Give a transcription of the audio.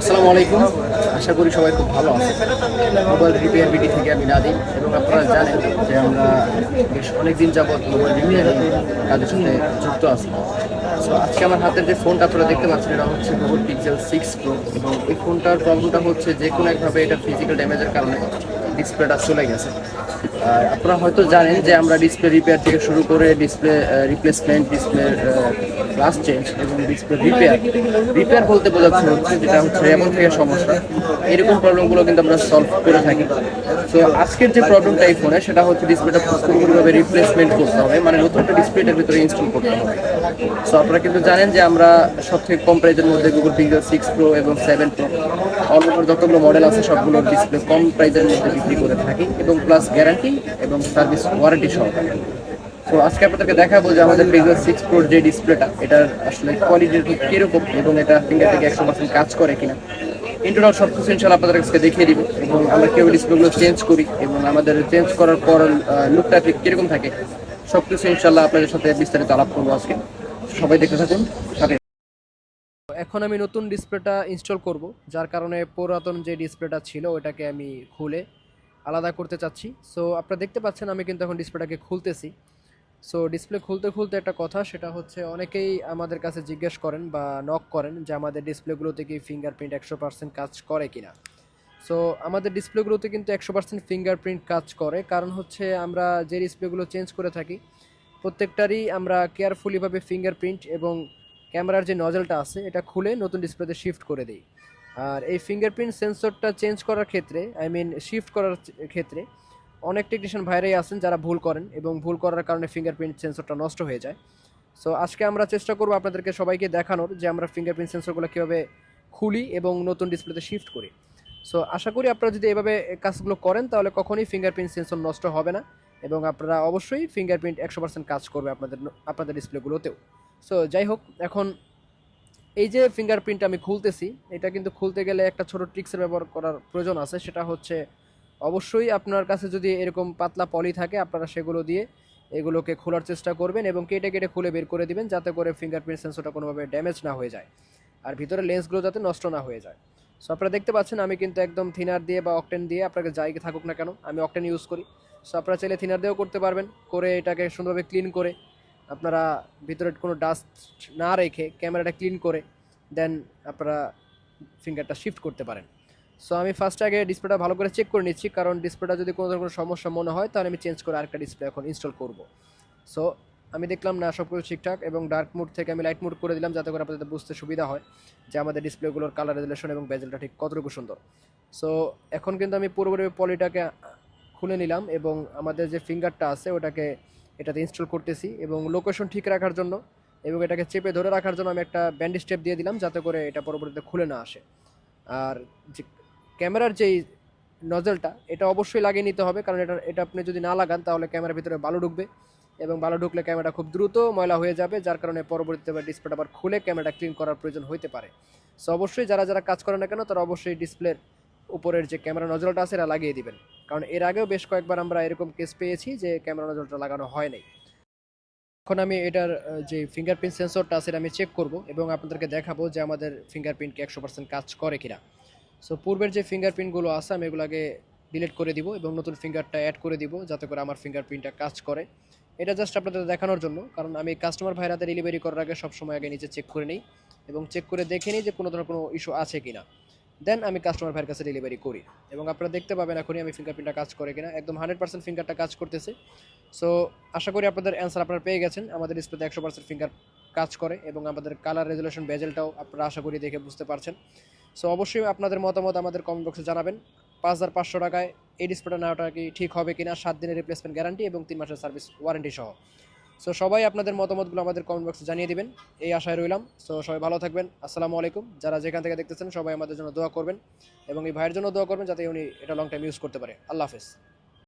আসসালামু আলাইকুম। আশা করি সবাই খুব ভালো আছে মোবাইল রিপেয়ার বিডি থেকে আমি নাদিম এবং আপনারা জানেন যে আমরা বেশ অনেকদিন যাবৎ মোবাইল রিপেয়ার তাদের সাথে যুক্ত আছি। সো আজকে আমার হাতের যে ফোনটা আপনারা দেখতে পাচ্ছেন, এটা হচ্ছে গুগল পিক্সেল সিক্স প্রো এবং এই ফোনটার প্রবলেমটা হচ্ছে যে কোনো একভাবে এটা ফিজিক্যাল ড্যামেজের কারণে ডিসপ্লেটা চলে গেছে। আপনারা হয়তো জানেন যে আমরা ডিসপ্লে রিপেয়ার থেকে শুরু করে display replacement display glass change এবং ডিসপ্লে রিপেয়ার রিপেয়ার বলতে বোঝাচ্ছে হচ্ছে যেটা হচ্ছে এমন থেকে সমস্যা। এরকম প্রবলেমগুলো কিন্তু আমরা সলভ করে থাকি। তো আজকের যে প্রবলেমটা এই ফোনে সেটা হচ্ছে ডিসপ্লেটা পুরোপুরিভাবে রিপ্লেসমেন্ট করতে হবে। মানে নতুন একটা ডিসপ্লেটার ভিতরে ইনস্টল করতে হবে। সো আপনারা কিন্তু জানেন যে আমরা সব থেকে কম প্রাইজের মধ্যে গুগল পিক্সেল সিক্স প্রো এবং সেভেন প্রো ওভার যতগুলো মডেল আছে, সবগুলোর ডিসপ্লে কম প্রাইজের মধ্যে বিক্রি করে থাকি এবং প্লাস গ্যারান্টি এবং সার্ভিস ওয়ারেন্টি সহকারে। তো আজকে আপনাদেরকে দেখাবো যে আমাদের পিক্সেল সিক্স প্রোর যে ডিসপ্লেটা, এটার আসলে কোয়ালিটি কীরকম এবং এটা ফিঙ্গার থেকে একশো পার্সেন্ট কাজ করে কিনা। ইন্টারনাল সব কিছু ইনশাল্লাহ আপনাদের কাছে দেখিয়ে দিব এবং আমরা কেউ ডিসপ্লেগুলো চেঞ্জ করি এবং আমাদের চেঞ্জ করার পর লুকটা ঠিক কীরকম থাকে সব কিছু ইনশাল্লাহ আপনাদের সাথে বিস্তারিত আলাপ করব আজকে। সবাই দেখতে থাকুন, সাথে এখন আমি নতুন ডিসপ্লেটা ইনস্টল করব, যার কারণে পুরাতন যে ডিসপ্লেটা ছিল ওটাকে আমি খুলে আলাদা করতে চাচ্ছি। সো আপনারা দেখতে পাচ্ছেন আমি কিন্তু এখন ডিসপ্লেটাকে খুলতেছি। সো ডিসপ্লে খুলতে খুলতে একটা কথা, সেটা হচ্ছে অনেকেই আমাদের কাছে জিজ্ঞেস করেন বা নক করেন যে আমাদের ডিসপ্লেগুলোতে কি ফিঙ্গারপ্রিন্ট একশো পার্সেন্ট কাজ করে কিনা। সো আমাদের ডিসপ্লেগুলোতে কিন্তু একশো পার্সেন্ট ফিঙ্গারপ্রিন্ট কাজ করে। কারণ হচ্ছে আমরা যে ডিসপ্লেগুলো চেঞ্জ করে থাকি, প্রত্যেকটারই আমরা কেয়ারফুলিভাবে ফিঙ্গারপ্রিন্ট এবং ক্যামেরার যে নজলটা আছে, এটা খুলে নতুন ডিসপ্লেতে শিফট করে দিই। আর এই ফিঙ্গারপ্রিন্ট সেন্সরটা চেঞ্জ করার ক্ষেত্রে আই মিন শিফট করার ক্ষেত্রে অনেক টেকনিশিয়ান ভাইরাই আছেন যারা ভুল করেন এবং ভুল করার কারণে ফিঙ্গারপ্রিন্ট সেন্সরটা নষ্ট হয়ে যায়। সো আজকে আমরা চেষ্টা করব আপনাদেরকে সবাইকে দেখানোর যে আমরা ফিঙ্গারপ্রিন্ট সেন্সরগুলো কীভাবে খুলি এবং নতুন ডিসপ্লেতে শিফট করি। সো আশা করি আপনারা যদি এভাবে কাজগুলো করেন, তাহলে কখনোই ফিঙ্গারপ্রিন্ট সেন্সর নষ্ট হবে না এবং আপনারা অবশ্যই ফিঙ্গারপ্রিন্ট একশো পার্সেন্ট কাজ করবে আপনাদের আপনাদের ডিসপ্লেগুলোতেও সো যাই হোক, এখন এই যে ফিঙ্গারপ্রিন্ট আমি খুলতেছি, এটা কিন্তু খুলতে গেলে একটা ছোট ট্রিক্সের ব্যবহার করার প্রয়োজন আছে। সেটা হচ্ছে অবশ্যই আপনার কাছে যদি এরকম পাতলা পলি থাকে, আপনারা সেগুলো দিয়ে এগুলোকে খোলার চেষ্টা করবেন এবং কেটে কেটে খুলে বের করে দিবেন, যাতে করে ফিঙ্গারপ্রিন্ট সেন্সরটা কোনোভাবে ড্যামেজ না হয়ে যায় আর ভিতরে লেন্সগুলো যাতে নষ্ট না হয়ে যায়। সো আপনারা দেখতে পাচ্ছেন আমি কিন্তু একদম থিনার দিয়ে বা অকটেন দিয়ে আপনাকে যাই থাকুক না কেন, আমি অকটেন ইউজ করি। সো আপনারা চাইলে থিনার দিয়েও করতে পারবেন, করে এটাকে সুন্দরভাবে ক্লিন করে আপনারা ভিতরে কোনো ডাস্ট না রেখে ক্যামেরাটা ক্লিন করে দেন আপনারা ফিঙ্গারটা শিফট করতে পারেন। সো আমি ফার্স্ট আগে ডিসপ্লেটা ভালো করে চেক করে নিচ্ছি, কারণ ডিসপ্লেটা যদি কোনো কোনো সমস্যা মনে হয়, তাহলে আমি চেঞ্জ করে আরেকটা ডিসপ্লে এখন ইনস্টল করব। সো আমি দেখলাম না সব কিছু ঠিকঠাক এবং ডার্ক মুড থেকে আমি লাইট মুড করে দিলাম, যাতে করে আপনাদের বুঝতে সুবিধা হয় যে আমাদের ডিসপ্লেগুলোর কালার রেজুলেশন এবং বেজেলটা ঠিক কতটুকু সুন্দর। সো এখন কিন্তু আমি পুরোপুরি পলিটাকে খুলে নিলাম এবং আমাদের যে ফিঙ্গারটা আছে, ওটাকে এটাতে ইনস্টল করতেছি এবং লোকেশন ঠিক রাখার জন্য এবং এটাকে চেপে ধরে রাখার জন্য আমি একটা ব্যান্ডেজ স্টেপ দিয়ে দিলাম যাতে করে এটা পরবর্তীতে খুলে না আসে। আর যে ক্যামেরার যেই নজলটা এটা অবশ্যই লাগিয়ে নিতে হবে কারণ এটা এটা আপনি যদি না লাগান তাহলে ক্যামেরার ভিতরে বালু ঢুকবে এবং বালু ঢুকলে ক্যামেরা খুব দ্রুত ময়লা হয়ে যাবে যার কারণে পরবর্তীতে ডিসপ্লেটা আবার খুলে ক্যামেরাটা ক্লিন করার প্রয়োজন হতে পারে। সো অবশ্যই যারা যারা কাজ করে না কেন তারা অবশ্যই ডিসপ্লের উপরের যে ক্যামেরা নজলটা আছে এটা লাগিয়ে দিবেন। কারণ এর আগেও বেশ কয়েকবার আমরা এরকম কেস পেয়েছি যে ক্যামেরা নজলটা লাগানো হয় নাই। এখন আমি এটার যে ফিঙ্গারপ্রিন্ট সেন্সরটা আছে, এটা আমি চেক করব এবং আপনাদেরকে দেখাবো যে আমাদের ফিঙ্গারপ্রিন্টকে একশো পার্সেন্ট কাজ করে কিনা। সো পূর্বের যে ফিঙ্গারপ্রিন্টগুলো আছে, আমি এগুলোকে ডিলিট করে দিব এবং নতুন ফিঙ্গারটা অ্যাড করে দিব যাতে করে আমার ফিঙ্গারপ্রিন্টটা কাজ করে। এটা জাস্ট আপনাদের দেখানোর জন্য, কারণ আমি কাস্টমার ভাইরাতে ডেলিভারি করার আগে সবসময় আগে নিজে চেক করে নিই এবং চেক করে দেখে নিই যে কোনো ধরনের কোনো ইস্যু আছে কিনা। দেন আমি কাস্টমার ভাইয়ের কাছে ডেলিভারি করি। এবং আপনারা দেখতে পাবেন এখনই আমি ফিঙ্গারপ্রিন্টটা কাজ করে কিনা। একদম হান্ড্রেড পার্সেন্ট ফিঙ্গারটা কাজ করতেছে। সো আশা করি আপনাদের অ্যান্সার আপনারা পেয়ে গেছেন। আমাদের ডিসপ্লেতে একশো পার্সেন্ট ফিঙ্গার কাজ করে এবং আমাদের কালার রেজুলেশন বেজেলটাও আপনারা আশা করি দেখে বুঝতে পারছেন। সো অবশ্যই আপনাদের মতামত আমাদের কমেন্ট বক্সে জানাবেন। পাঁচ হাজার পাঁচশো টাকায় এই ডিসপ্লেটা নেওয়াটা কি ঠিক হবে কিনা? সাত দিনের রিপ্লেসমেন্ট গ্যারান্টি এবং তিন মাসের সার্ভিস ওয়ারেন্টি সহ। সো সবাই আপনাদের মতামতগুলো আমাদের কমেন্ট বক্সে জানিয়ে দেবেন। এই আশায় রইলাম। সো সবাই ভালো থাকবেন। আসসালামু আলাইকুম। যারা যেখান থেকে দেখতেছেন, সবাই আমাদের জন্য দোয়া করবেন এবং এই ভাইয়ের জন্য দোয়া করবেন যাতে উনি এটা লং টাইম ইউজ করতে পারে। আল্লাহ হাফেজ।